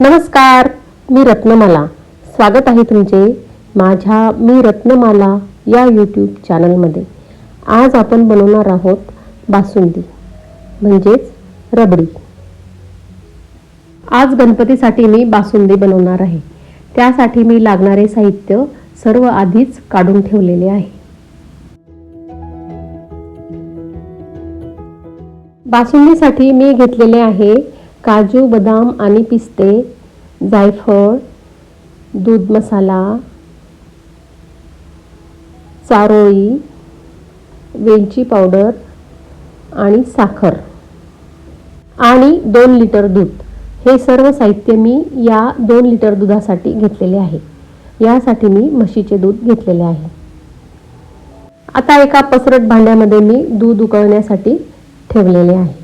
नमस्कार मी रत्नमाला. स्वागत आहे तुमचे माझ्या मी रत्नमाला या यूट्यूब चॅनलमध्ये आज आपण बनवणार आहोत बासुंदी म्हणजेच रबडी. आज गणपतीसाठी मी बासुंदी बनवणार आहे. त्यासाठी मी लागणारे साहित्य सर्व आधीच काढून ठेवलेले आहे. बासुंदीसाठी मी घेतलेले आहे काजू बदाम आणि पिस्ते जायफळ दूध मसाला चारोळी वेलची पावडर आणि साखर. आणि दोन लिटर दूध. हे सर्व साहित्य मी या दोन लिटर दुधासाठी घेतलेले आहे. यासाठी मी म्हशीचे दूध घेतलेले आहे. आता एका पसरट भांड्यामध्ये मी दूध उकळण्यासाठी ठेवलेले आहे.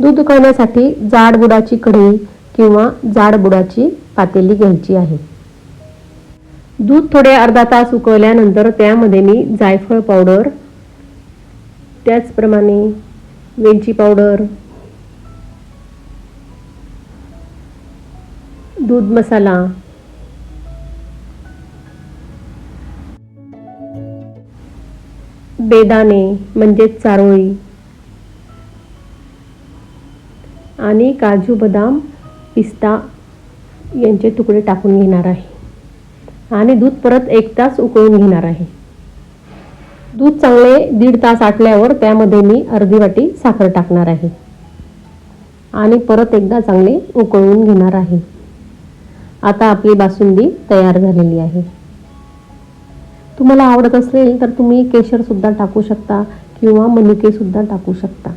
दूध उकळण्यासाठी जाड बुडाची कढई किंवा जाड बुडाची पातेली घ्यायची आहे. दूध थोडे अर्धा तास उकळल्यानंतर त्यामध्ये मी जायफळ पावडर त्याचप्रमाणे वेलची पावडर दूध मसाला बेदाणे म्हणजेच चारोळी आणि काजू बदाम पिस्ता यांचे तुकडे टाकून घेणार आहे. आणि दूध परत एक तास उकळून घेणार आहे. दूध चांगले दीड तास आटल्यावर त्यामध्ये मी अर्धी वाटी साखर टाकणार आहे. आणि परत एकदा चांगले उकळून घेणार आहे. आता आपली बासुंदी तयार झालेली आहे. तुम्हाला आवडत असेल तर तुम्ही केशरसुद्धा टाकू शकता किंवा मनुकेसुद्धा टाकू शकता.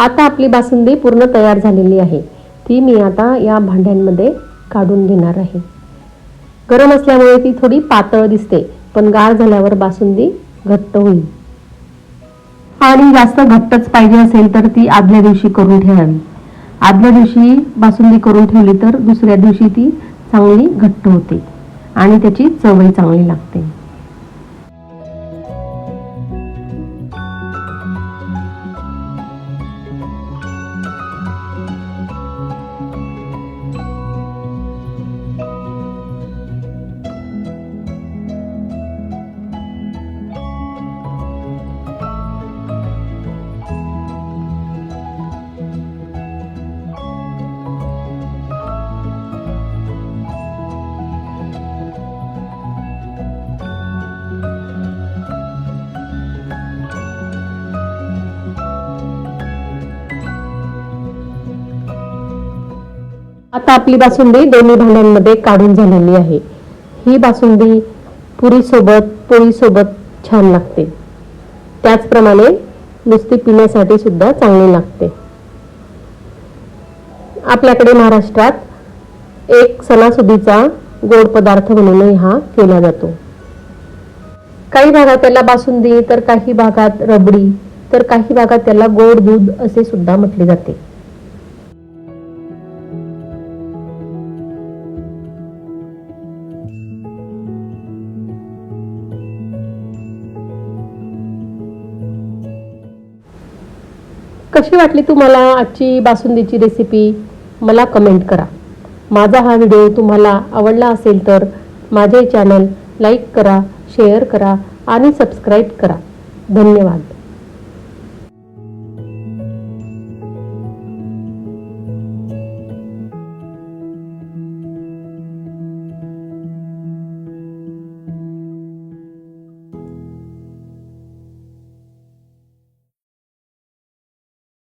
आता आपली बासुंदी पूर्ण तयार झालेली आहे. ती मी आता या भांड्यांमध्ये काढून घेणार आहे. गरम असल्यामुळे ती थोडी पातळ दिसते पण गार झाल्यावर बासुंदी घट्ट होईल. आणि जास्त घट्टच पाहिजे असेल तर ती आदल्या दिवशी करून ठेवावी. आदल्या दिवशी बासुंदी करून ठेवली तर दुसऱ्या दिवशी ती चांगली घट्ट होते आणि त्याची चवही चांगली लागते. आता आपली बासुंदी दोन्ही भांड्यांमध्ये काढून झालेली आहे. ही बासुंदी पुरीसोबत पोळीसोबत छान लागते. त्याचप्रमाणे नुसती पिण्यासाठी सुद्धा चांगली लागते. आपल्याकडे महाराष्ट्रात एक सणासुदीचा गोड पदार्थ म्हणूनही हा केला जातो. काही भागात त्याला बासुंदी तर काही भागात रबडी तर काही भागात त्याला गोड दूध असे सुद्धा म्हटले जाते. कशी वाटली तुम्हाला आजची बासुंदीची रेसिपी मला कमेंट करा. माझा हा व्हिडिओ तुम्हाला आवडला असेल तर माझे चॅनल लाईक करा शेअर करा आणि सबस्क्राईब करा. धन्यवाद.